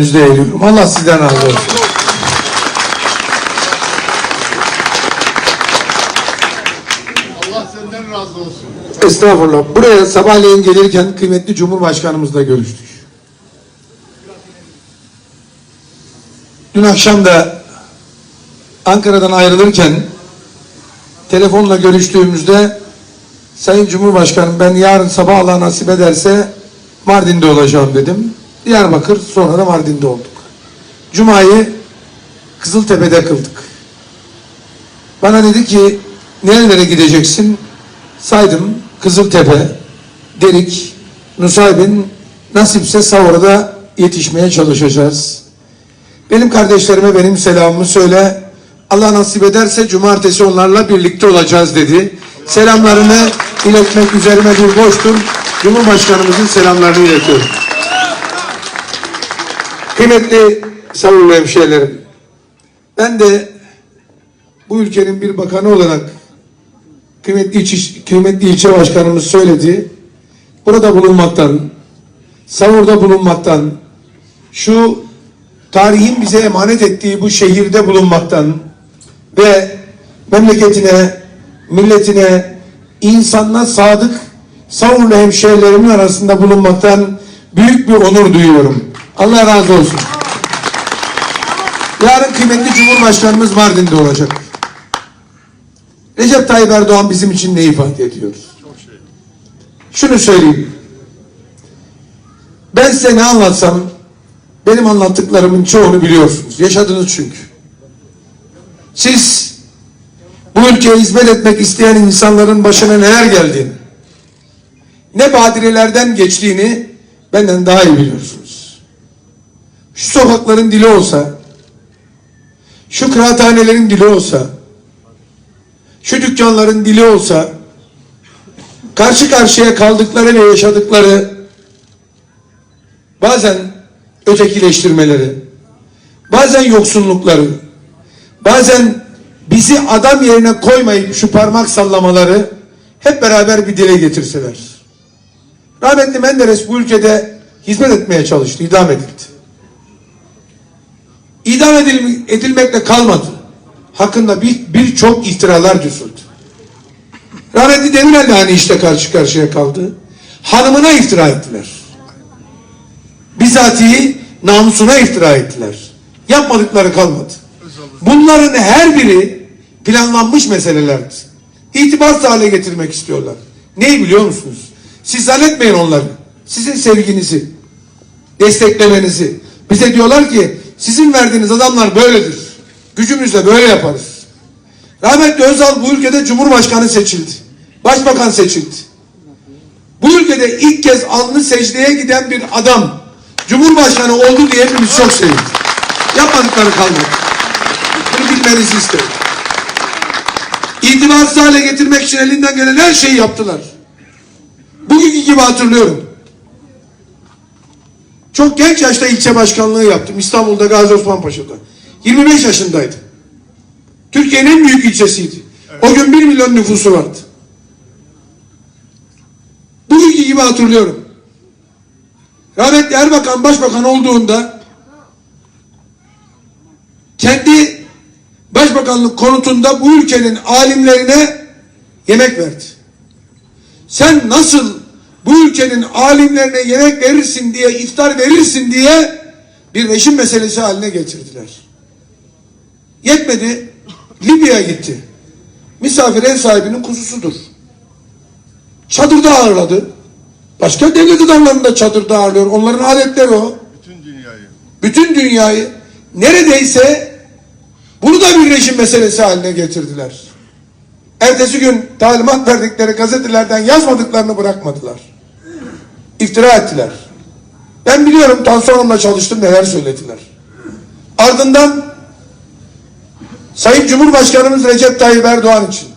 Yüzde eğiliyorum. Allah sizden razı olsun. Allah senden razı olsun. Estağfurullah. Buraya sabahleyin gelirken kıymetli Cumhurbaşkanımızla görüştük. Dün akşam da Ankara'dan ayrılırken telefonla görüştüğümüzde Sayın Cumhurbaşkanım ben yarın sabah Allah nasip ederse Mardin'de olacağım dedim. Diyarbakır sonra da Mardin'de olduk. Cuma'yı Kızıltepe'de kıldık. Bana dedi ki nerelere gideceksin? Saydım Kızıltepe, Derik, Nusaybin, nasipse Savur'da yetişmeye çalışacağız. Benim kardeşlerime benim selamımı söyle. Allah nasip ederse cumartesi onlarla birlikte olacağız dedi. Selamlarını iletmek üzerime bir boştur. Cumhurbaşkanımızın selamlarını iletiyorum. Kıymetli Savurlu hemşehrilerim, ben de bu ülkenin bir bakanı olarak kıymetli, İç, kıymetli ilçe başkanımız söyledi. Burada bulunmaktan, Savur'da bulunmaktan, şu tarihin bize emanet ettiği bu şehirde bulunmaktan ve memleketine, milletine, insanına sadık Savurlu hemşehrilerimin arasında bulunmaktan büyük bir onur duyuyorum. Allah razı olsun. Yarın kıymetli Cumhurbaşkanımız Mardin'de olacak. Recep Tayyip Erdoğan bizim için ne ifade ediyor? Şunu söyleyeyim. Ben size ne anlatsam benim anlattıklarımın çoğunu biliyorsunuz. Yaşadınız çünkü. Siz bu ülkeye hizmet etmek isteyen insanların başına neler geldiğini, ne badirelerden geçtiğini benden daha iyi biliyorsunuz. Şu sokakların dili olsa, şu kıraathanelerin dili olsa, şu dükkanların dili olsa, karşı karşıya kaldıkları ve yaşadıkları bazen ötekileştirmeleri, bazen yoksunlukları, bazen bizi adam yerine koymayıp şu parmak sallamaları hep beraber bir dile getirseler. Rahmetli Menderes bu ülkede hizmet etmeye çalıştı, idam edildi. İdam edil- edilmekle kalmadı. Hakkında bir birçok iftiralar düzüldü. Rahmetli Demirel de hani işte karşı karşıya kaldı. Hanımına iftira ettiler. Bizatihi namusuna iftira ettiler. Yapmadıkları kalmadı. Bunların her biri planlanmış meselelerdi. İtibarsız hale getirmek istiyorlar. Neyi biliyor musunuz? Siz zannetmeyin onları. Sizin sevginizi, desteklemenizi. Bize diyorlar ki sizin verdiğiniz adamlar böyledir. Gücümüzle böyle yaparız. Rahmetli Özal bu ülkede Cumhurbaşkanı seçildi. Başbakan seçildi. Bu ülkede ilk kez alnı secdeye giden bir adam Cumhurbaşkanı oldu diye hepimiz çok sevindik. Yapmadıkları kalmadı. Bunu bilmenizi isterim. İtibarsız hale getirmek için elinden gelen her şeyi yaptılar. Bugünkü gibi hatırlıyorum. Çok genç yaşta ilçe başkanlığı yaptım. İstanbul'da Gazi Osman Paşa'da. 25 yaşındaydım. Türkiye'nin en büyük ilçesiydi. O gün 1 milyon nüfusu vardı. Bugünkü gibi hatırlıyorum. Rahmetli Erbakan başbakan olduğunda kendi başbakanlık konutunda bu ülkenin alimlerine yemek verdi. Sen nasıl bu ülkenin alimlerine yemek verirsin diye, iftar verirsin diye bir reşim meselesi haline getirdiler. Yetmedi, Libya'ya gitti. Misafir ev sahibinin kuzusudur. Çadırda ağırladı. Başka devlet adamlarını da çadırda ağırlıyor. Onların adetleri o. Bütün dünyayı. Bütün dünyayı neredeyse bunu da bir rejim meselesi haline getirdiler. Ertesi gün talimat verdikleri gazetelerden yazmadıklarını bırakmadılar. İftira ettiler. Ben biliyorum Tansu Hanım'la çalıştım neler söylediler. Ardından Sayın Cumhurbaşkanımız Recep Tayyip Erdoğan için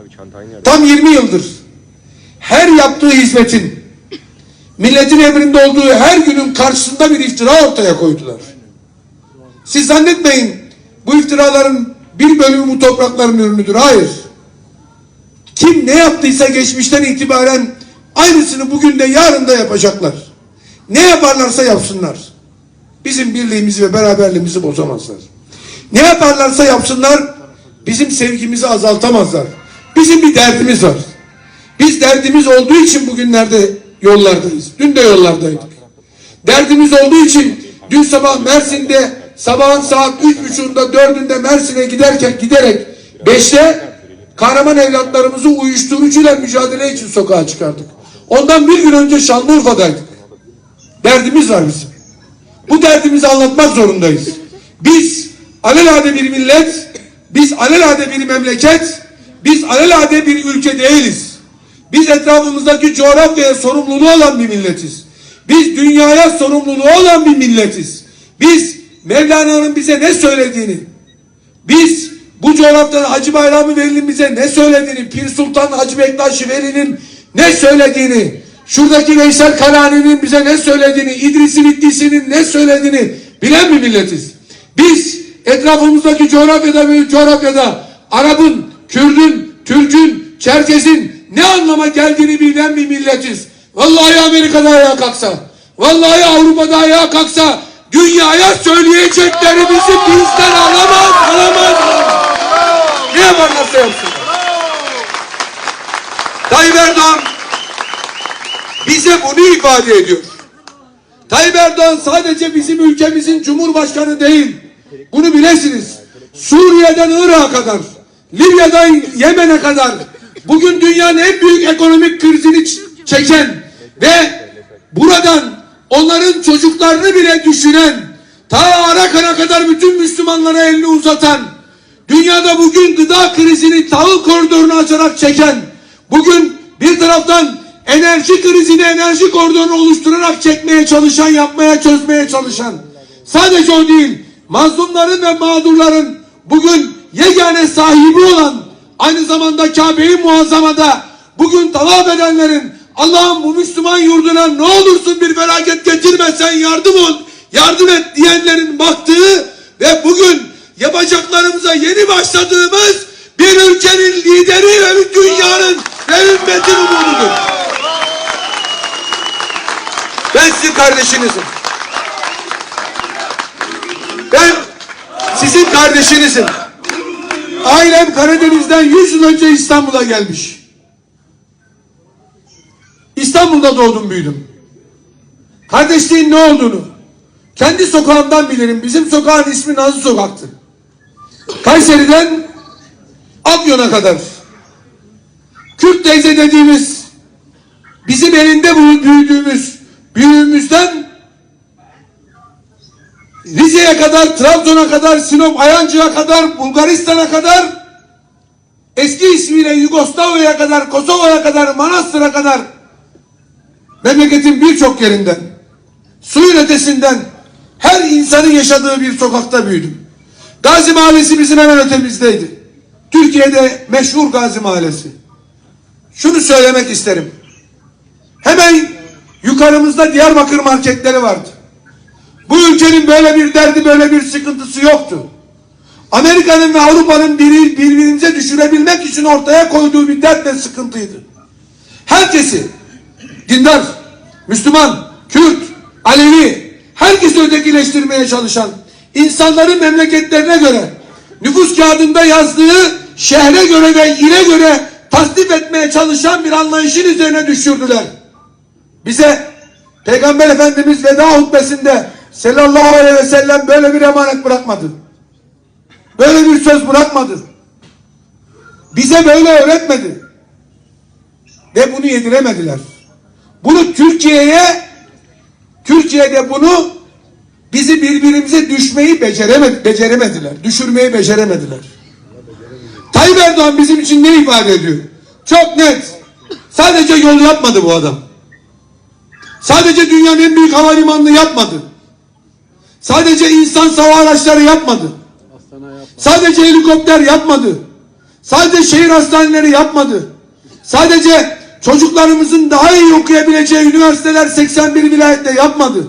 abi tam 20 yıldır her yaptığı hizmetin milletin emrinde olduğu her günün karşısında bir iftira ortaya koydular. Siz zannetmeyin bu iftiraların bir bölümü bu toprakların ürünüdür. Hayır. Kim ne yaptıysa geçmişten itibaren aynısını bugün de yarın da yapacaklar. Ne yaparlarsa yapsınlar. bizim birliğimizi ve beraberliğimizi bozamazlar. Ne yaparlarsa yapsınlar bizim sevgimizi azaltamazlar. Bizim bir derdimiz var. Biz derdimiz olduğu için bugünlerde yollardayız. Dün de yollardaydık. Derdimiz olduğu için dün sabah Mersin'de sabahın saat üç buçuğunda dördünde Mersin'e giderken giderek beşte kahraman evlatlarımızı uyuşturucuyla mücadele için sokağa çıkardık. Ondan bir gün önce Şanlıurfa'daydık. Derdimiz var bizim. Bu derdimizi anlatmak zorundayız. Biz alelade bir millet, biz alelade bir memleket, biz alelade bir ülke değiliz. Biz etrafımızdaki coğrafyaya sorumluluğu olan bir milletiz. Biz dünyaya sorumluluğu olan bir milletiz. Biz Mevlana'nın bize ne söylediğini, biz bu coğrafyada Hacı Bayramı Veli'nin bize ne söylediğini, Pir Sultan Hacı Bektaş Veli'nin ne söylediğini, şuradaki Veysel Karani'nin bize ne söylediğini, İdris-i Bittisi'nin ne söylediğini bilen bir milletiz. Biz etrafımızdaki coğrafyada ve coğrafyada Arap'ın, Kürdün, Türk'ün, Çerkez'in ne anlama geldiğini bilen bir milletiz. Vallahi Amerika'da ayağa kalksa, vallahi Avrupa'da ayağa kalksa dünyaya söyleyeceklerimizi bizden alamaz, alamaz. Ne yaparlarsa yapsınlar. Tayyip Erdoğan bize bunu ifade ediyor. Tayyip Erdoğan sadece bizim ülkemizin cumhurbaşkanı değil. Bunu bilesiniz. Suriye'den Irak'a kadar, Libya'dan Yemen'e kadar bugün dünyanın en büyük ekonomik krizini çeken ve buradan onların çocuklarını bile düşünen ta Arakan'a kadar bütün Müslümanlara elini uzatan dünyada bugün gıda krizini tahıl koridorunu açarak çeken bugün bir taraftan enerji krizini enerji koridorunu oluşturarak çekmeye çalışan yapmaya çözmeye çalışan sadece o değil mazlumların ve mağdurların bugün yegane sahibi olan aynı zamanda Kabe'yi muazzamada bugün tavaf edenlerin Allah'ım bu Müslüman yurduna ne olursun bir felaket getirmesen yardım ol, yardım et diyenlerin baktığı ve bugün yapacaklarımıza yeni başladığımız bir ülkenin lideri ve bir dünyanın ve ümmetin umududur. Ben sizin kardeşinizim. Ben sizin kardeşinizim. Ailem Karadeniz'den 100 yıl önce İstanbul'a gelmiş. İstanbul'da doğdum büyüdüm. Kardeşliğin ne olduğunu kendi sokağımdan bilirim. Bizim sokağın ismi Nazlı Sokak'tı. Kayseri'den Afyon'a kadar Kürt teyze dediğimiz bizim elinde büyüdüğümüz büyüğümüzden Rize'ye kadar, Trabzon'a kadar, Sinop, Ayancı'ya kadar, Bulgaristan'a kadar eski ismiyle Yugoslavya'ya kadar, Kosova'ya kadar, Manastır'a kadar memleketin birçok yerinden suyun ötesinden her insanın yaşadığı bir sokakta büyüdüm. Gazi Mahallesi bizim hemen ötemizdeydi. Türkiye'de meşhur Gazi Mahallesi. Şunu söylemek isterim. Hemen yukarımızda Diyarbakır marketleri vardı. Bu ülkenin böyle bir derdi, böyle bir sıkıntısı yoktu. Amerika'nın ve Avrupa'nın biri, birbirimize düşürebilmek için ortaya koyduğu bir dert ve sıkıntıydı. Herkesi, dindar, Müslüman, Kürt, Alevi, herkesi ötekileştirmeye çalışan, insanların memleketlerine göre, nüfus kağıdında yazdığı şehre göre ve ile göre tasdif etmeye çalışan bir anlayışın üzerine düşürdüler. Bize Peygamber Efendimiz veda hutbesinde sallallahu aleyhi ve sellem böyle bir emanet bırakmadı. Böyle bir söz bırakmadı. Bize böyle öğretmedi. Ve bunu yediremediler. Bunu Türkiye'ye Türkiye'de bunu bizi birbirimize düşmeyi beceremedi, beceremediler. Düşürmeyi beceremediler. Erdoğan bizim için ne ifade ediyor? Çok net. Sadece yol yapmadı bu adam. Sadece dünyanın en büyük havalimanını yapmadı. Sadece insan sava araçları yapmadı. Sadece helikopter yapmadı. Sadece şehir hastaneleri yapmadı. Sadece çocuklarımızın daha iyi okuyabileceği üniversiteler 81 vilayette yapmadı.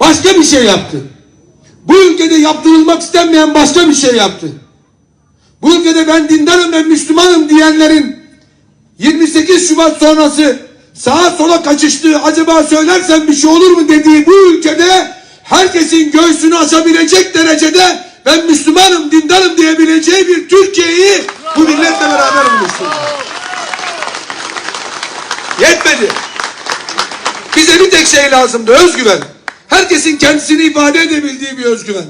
Başka bir şey yaptı. Bu ülkede yaptırılmak istenmeyen başka bir şey yaptı. Bu ülkede ben dindarım ben Müslümanım diyenlerin 28 Şubat sonrası sağa sola kaçıştığı acaba söylersem bir şey olur mu dediği bu ülkede herkesin göğsünü açabilecek derecede ben Müslümanım, dindarım diyebileceği bir Türkiye'yi bu milletle beraber oluşturduk. Yetmedi. Bize bir tek şey lazımdı, özgüven. Herkesin kendisini ifade edebildiği bir özgüven.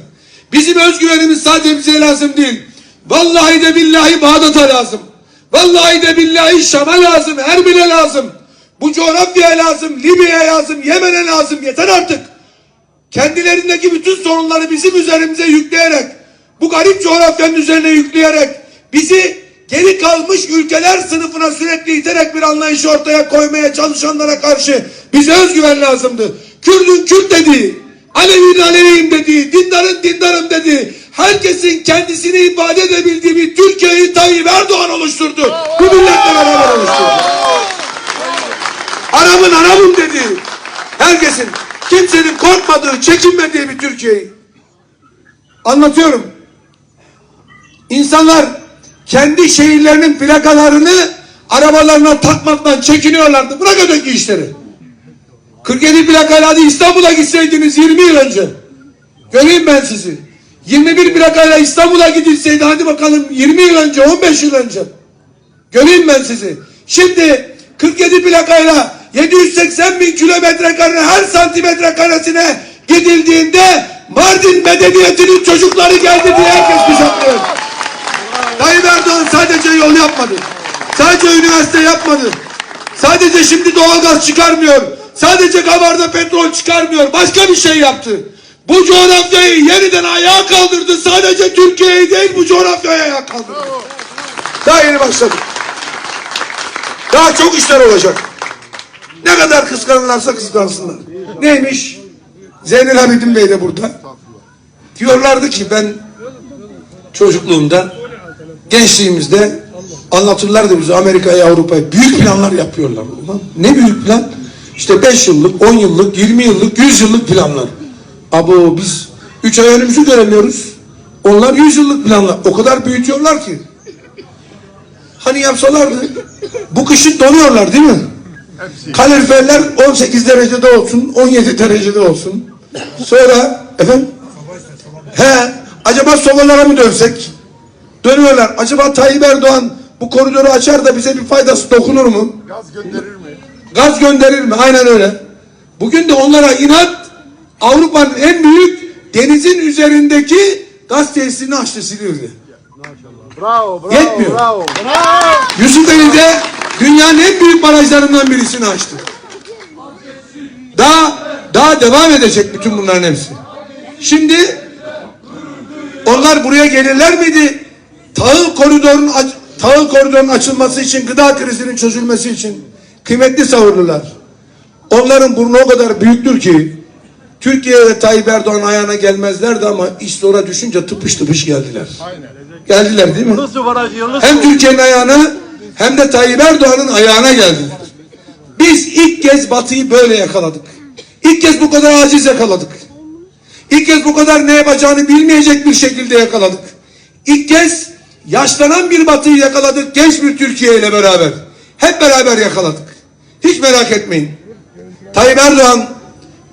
Bizim özgüvenimiz sadece bize lazım değil. Vallahi de billahi Bağdat'a lazım. Vallahi de billahi Şam'a lazım, Erbil'e lazım. Bu coğrafyaya lazım, Libya'ya lazım, Yemen'e lazım. Yeter artık. Kendilerindeki bütün sorunları bizim üzerimize yükleyerek, bu garip coğrafyanın üzerine yükleyerek, bizi geri kalmış ülkeler sınıfına sürekli iterek bir anlayışı ortaya koymaya çalışanlara karşı bize özgüven lazımdı. Kürdün Kürt dediği, Alevinin Aleviyim dediği, dindarın dindarım dediği, herkesin kendisini ifade edebildiği bir Türkiye'yi Tayyip Erdoğan oluşturdu. Bu milletle beraber oluşturdu. Aramın aramın dediği, herkesin, kimsenin korkmadığı, çekinmediği bir Türkiye'yi. Anlatıyorum. İnsanlar kendi şehirlerinin plakalarını arabalarına takmaktan çekiniyorlardı. Bırak öteki işleri. 47 plakayla hadi İstanbul'a gitseydiniz 20 yıl önce. Göreyim ben sizi. 21 plakayla İstanbul'a gidilseydi hadi bakalım 20 yıl önce 15 yıl önce. Göreyim ben sizi. Şimdi 47 plakayla 780 bin kilometre kare her santimetre karesine gidildiğinde Mardin medeniyetinin çocukları geldi diye herkes kucaklıyor. Tayyip Erdoğan sadece yol yapmadı. Sadece üniversite yapmadı. Sadece şimdi doğalgaz çıkarmıyor. Sadece kabarda petrol çıkarmıyor. Başka bir şey yaptı. Bu coğrafyayı yeniden ayağa kaldırdı. Sadece Türkiye'yi değil bu coğrafyayı ayağa kaldırdı. Daha yeni başladık. Daha çok işler olacak. Ne kadar kıskanırlarsa kıskansınlar. Neymiş? Zeynel Abidin Bey de burada. Diyorlardı ki ben çocukluğumda gençliğimizde anlatırlardı bize Amerika'ya Avrupa'ya büyük planlar yapıyorlar. Ulan ne büyük plan? İşte 5 yıllık, 10 yıllık, 20 yıllık, 100 yıllık planlar. Abo biz 3 ay önümüzü göremiyoruz. Onlar 100 yıllık planlar. O kadar büyütüyorlar ki. Hani yapsalardı bu kışın donuyorlar değil mi? Kaloriferler 18 derecede olsun, 17 derecede olsun. Sonra efendim? He, acaba sobalara mı dönsek? Dönüyorlar. Acaba Tayyip Erdoğan bu koridoru açar da bize bir faydası dokunur mu? Gaz gönderir mi? Gaz gönderir mi? Aynen öyle. Bugün de onlara inat Avrupa'nın en büyük denizin üzerindeki gaz tesisini açtı Silivri. Bravo, bravo, Yetmiyor. bravo. Yusufeli'de dünyanın en büyük barajlarından birisini açtı. Daha daha devam edecek bütün bunların hepsi. Şimdi onlar buraya gelirler miydi? Tahıl koridorunun aç- tahıl koridorunun açılması için, gıda krizinin çözülmesi için kıymetli savurlular. Onların burnu o kadar büyüktür ki Türkiye ve Tayyip Erdoğan ayağına gelmezlerdi ama iş sonra düşünce tıpış tıpış geldiler. Geldiler değil mi? Hem Türkiye'nin ayağına hem de Tayyip Erdoğan'ın ayağına geldiler. Biz ilk kez Batı'yı böyle yakaladık. İlk kez bu kadar aciz yakaladık. İlk kez bu kadar ne yapacağını bilmeyecek bir şekilde yakaladık. İlk kez yaşlanan bir Batı'yı yakaladık genç bir Türkiye ile beraber. Hep beraber yakaladık. Hiç merak etmeyin. Tayyip Erdoğan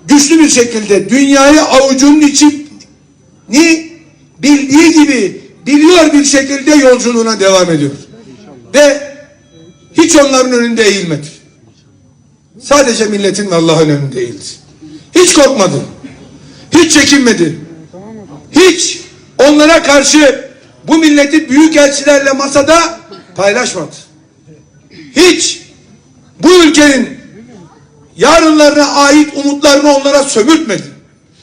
güçlü bir şekilde dünyayı avucunun içi ni bildiği gibi biliyor bir şekilde yolculuğuna devam ediyor. Ve hiç onların önünde eğilmedi. Sadece milletin ve Allah'ın önünde eğildi. Hiç korkmadı. Hiç çekinmedi. Hiç onlara karşı bu milleti büyük elçilerle masada paylaşmadı. Hiç bu ülkenin yarınlarına ait umutlarını onlara sömürtmedi.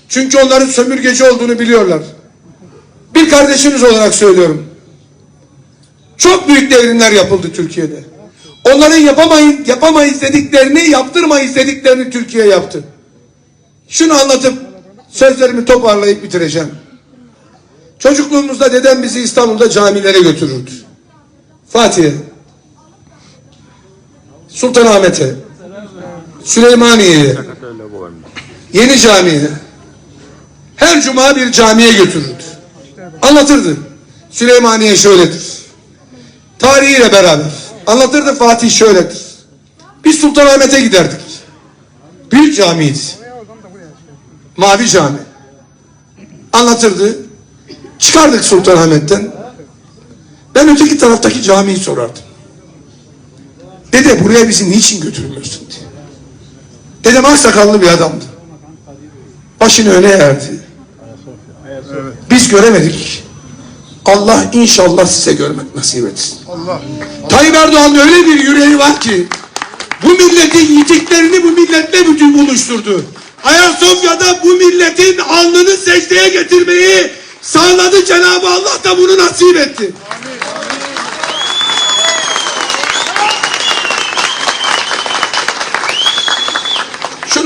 Çünkü onların sömürgeci olduğunu biliyorlar. Bir kardeşiniz olarak söylüyorum. Çok büyük devrimler yapıldı Türkiye'de. Onların yapamayın, yapamayız dediklerini, yaptırmayız dediklerini Türkiye yaptı. Şunu anlatıp sözlerimi toparlayıp bitireceğim. Çocukluğumuzda dedem bizi İstanbul'da camilere götürürdü. Fatih'e, Sultanahmet'e, Süleymaniye'ye, Yeni Cami'ye, her cuma bir camiye götürürdü. Anlatırdı. Süleymaniye şöyledir. Tarihiyle beraber. Anlatırdı Fatih şöyledir. Biz Sultanahmet'e giderdik. Büyük camiydi. Mavi cami. anlatırdı. Çıkardık Sultanahmet'ten. Ben öteki taraftaki camiyi sorardım. Dede buraya bizi niçin götürmüyorsun. Dedem aksakallı bir adamdı. Başını öne eğerdi. Biz göremedik. Allah inşallah size görmek nasip etsin. Allah. Tayyip Erdoğan'ın öyle bir yüreği var ki bu milletin yitiklerini bu milletle bütün buluşturdu. Ayasofya'da bu milletin alnını secdeye getirmeyi sağladı Cenab-ı Allah da bunu nasip etti.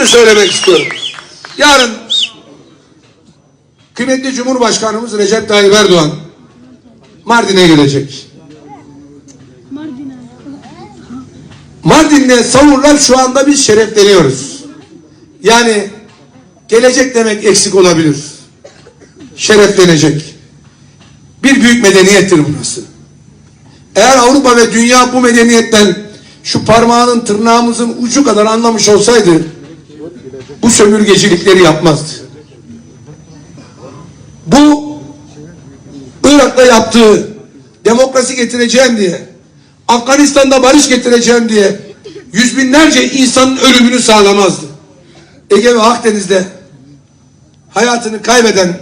Söylemek istiyorum. Yarın kıymetli Cumhurbaşkanımız Recep Tayyip Erdoğan Mardin'e gelecek. Mardin'le savurlar şu anda biz şerefleniyoruz. Yani gelecek demek eksik olabilir. Şereflenecek. Bir büyük medeniyettir burası. Eğer Avrupa ve dünya bu medeniyetten şu parmağının tırnağımızın ucu kadar anlamış olsaydı bu sömürgecilikleri yapmazdı. Bu Irak'ta yaptığı demokrasi getireceğim diye Afganistan'da barış getireceğim diye yüz binlerce insanın ölümünü sağlamazdı. Ege ve Akdeniz'de hayatını kaybeden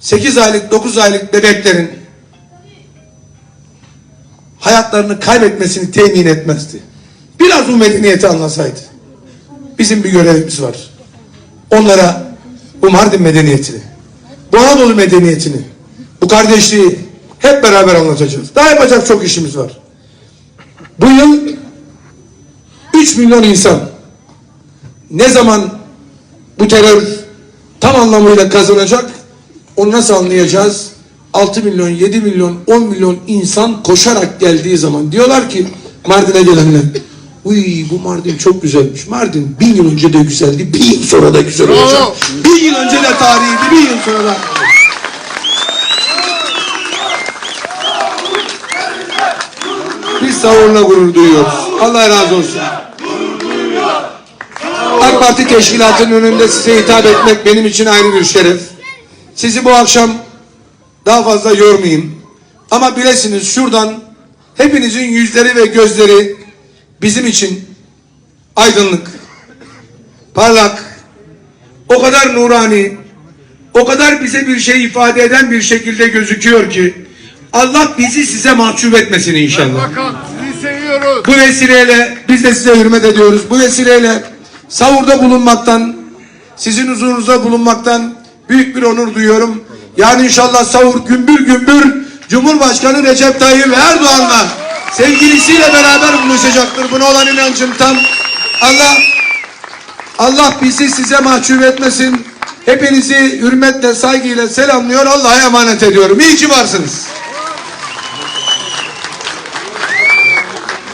8 aylık 9 aylık bebeklerin hayatlarını kaybetmesini temin etmezdi. Biraz bu medeniyeti anlasaydı. Bizim bir görevimiz var. Onlara bu Mardin medeniyetini, bu Anadolu medeniyetini, bu kardeşliği hep beraber anlatacağız. Daha yapacak çok işimiz var. Bu yıl 3 milyon insan ne zaman bu terör tam anlamıyla kazanacak onu nasıl anlayacağız? 6 milyon, 7 milyon, 10 milyon insan koşarak geldiği zaman diyorlar ki Mardin'e gelenler Uy bu Mardin çok güzelmiş. Mardin bin yıl önce de güzeldi. Bir yıl sonra da güzel olacak. Bir yıl önce de tarihiydi. Bir yıl sonra da. Biz savurla gurur duyuyoruz. Allah razı olsun. AK Parti teşkilatının önünde size hitap etmek benim için ayrı bir şeref. Sizi bu akşam daha fazla yormayayım. Ama bilesiniz şuradan hepinizin yüzleri ve gözleri bizim için aydınlık, parlak, o kadar nurani, o kadar bize bir şey ifade eden bir şekilde gözüküyor ki Allah bizi size mahcup etmesin inşallah. Bu vesileyle biz de size hürmet ediyoruz. Bu vesileyle savurda bulunmaktan, sizin huzurunuzda bulunmaktan büyük bir onur duyuyorum. Yani inşallah savur gümbür gümbür Cumhurbaşkanı Recep Tayyip Erdoğan'la sevgilisiyle beraber buluşacaktır. Buna olan inancım tam. Allah Allah bizi size mahcup etmesin. Hepinizi hürmetle, saygıyla selamlıyor. Allah'a emanet ediyorum. İyi ki varsınız.